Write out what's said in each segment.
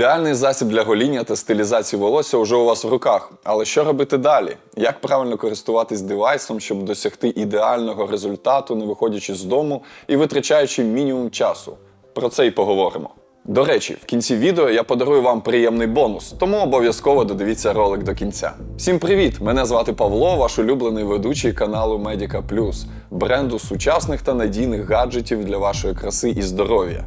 Ідеальний засіб для гоління та стилізації волосся вже у вас в руках. Але що робити далі? Як правильно користуватись девайсом, щоб досягти ідеального результату, не виходячи з дому і витрачаючи мінімум часу? Про це і поговоримо. До речі, в кінці відео я подарую вам приємний бонус, тому обов'язково додивіться ролик до кінця. Всім привіт! Мене звати Павло, ваш улюблений ведучий каналу Medica Plus, бренду сучасних та надійних гаджетів для вашої краси і здоров'я.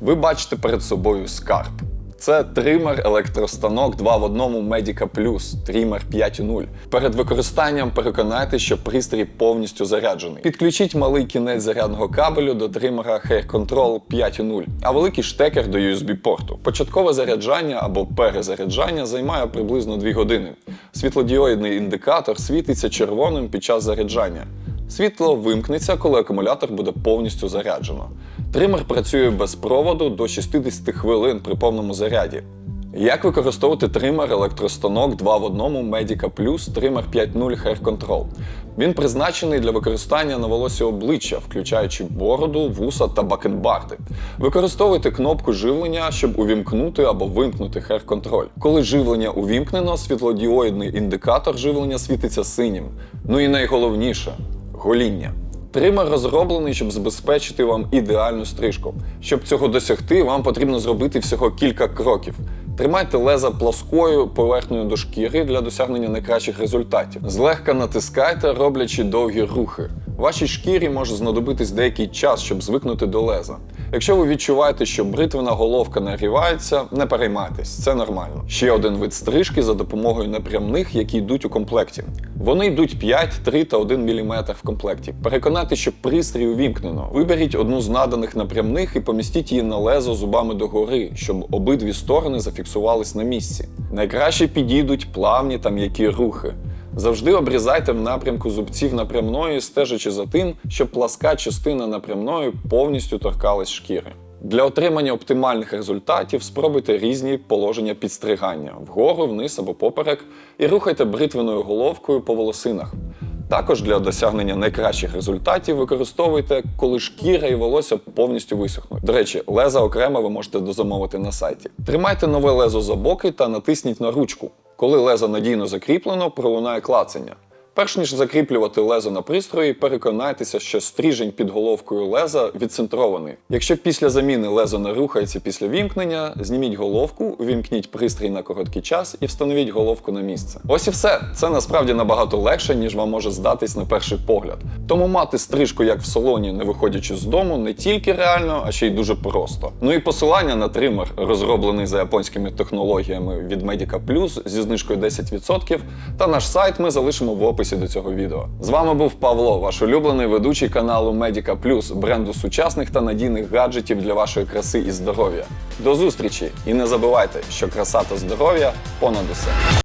Ви бачите перед собою скарб. Це тример електростанок 2 в 1 Medica Plus, трімер 5.0. Перед використанням переконайтеся, що пристрій повністю заряджений. Підключіть малий кінець зарядного кабелю до тримера Hair Control 5.0, а великий штекер до USB-порту. Початкове заряджання або перезаряджання займає приблизно 2 години. Світлодіоїдний індикатор світиться червоним під час заряджання. Світло вимкнеться, коли акумулятор буде повністю заряджено. Тример працює без проводу до 60 хвилин при повному заряді. Як використовувати тример електростанок 2 в 1 Medica Plus Trimmer 5.0 Hair Control? Він призначений для використання на волосі обличчя, включаючи бороду, вуса та бакенбарди. Використовуйте кнопку живлення, щоб увімкнути або вимкнути Hair Control. Коли живлення увімкнено, світлодіоїдний індикатор живлення світиться синім. Ну і найголовніше гоління. Тример розроблений, щоб забезпечити вам ідеальну стрижку. Щоб цього досягти, вам потрібно зробити всього кілька кроків. Тримайте леза плоскою поверхнею до шкіри для досягнення найкращих результатів. Злегка натискайте, роблячи довгі рухи. Вашій шкірі може знадобитись деякий час, щоб звикнути до леза. Якщо ви відчуваєте, що бритвена головка нагрівається, не переймайтесь, це нормально. Ще один вид стрижки за допомогою непрямних, які йдуть у комплекті. Вони йдуть 5, 3 та 1 мм в комплекті. Переконайте, що пристрій увімкнено. Виберіть одну з наданих напрямних і помістіть її на лезо зубами догори, щоб обидві сторони зафіксувались на місці. Найкраще підійдуть плавні та м'які рухи. Завжди обрізайте в напрямку зубців напрямної, стежачи за тим, щоб пласка частина напрямної повністю торкалась шкіри. Для отримання оптимальних результатів спробуйте різні положення підстригання вгору, вниз або поперек, і рухайте бритвеною головкою по волосинах. Також для досягнення найкращих результатів використовуйте, коли шкіра і волосся повністю висохнуть. До речі, леза окремо ви можете дозамовити на сайті. Тримайте нове лезо за боки та натисніть на ручку. Коли лезо надійно закріплено, пролунає клацання. Перш ніж закріплювати лезо на пристрої, переконайтеся, що стрижень під головкою леза відцентрований. Якщо після заміни лезо не рухається після вімкнення, зніміть головку, вімкніть пристрій на короткий час і встановіть головку на місце. Ось і все. Це насправді набагато легше, ніж вам може здатись на перший погляд. Тому мати стрижку як в салоні, не виходячи з дому, не тільки реально, а ще й дуже просто. Ну і посилання на тример, розроблений за японськими технологіями від Medica Plus зі знижкою 10%, та наш сайт ми залишимо в описі до цього відео. З вами був Павло, ваш улюблений ведучий каналу Medica Plus, бренду сучасних та надійних гаджетів для вашої краси і здоров'я. До зустрічі! І не забувайте, що краса та здоров'я понад усе.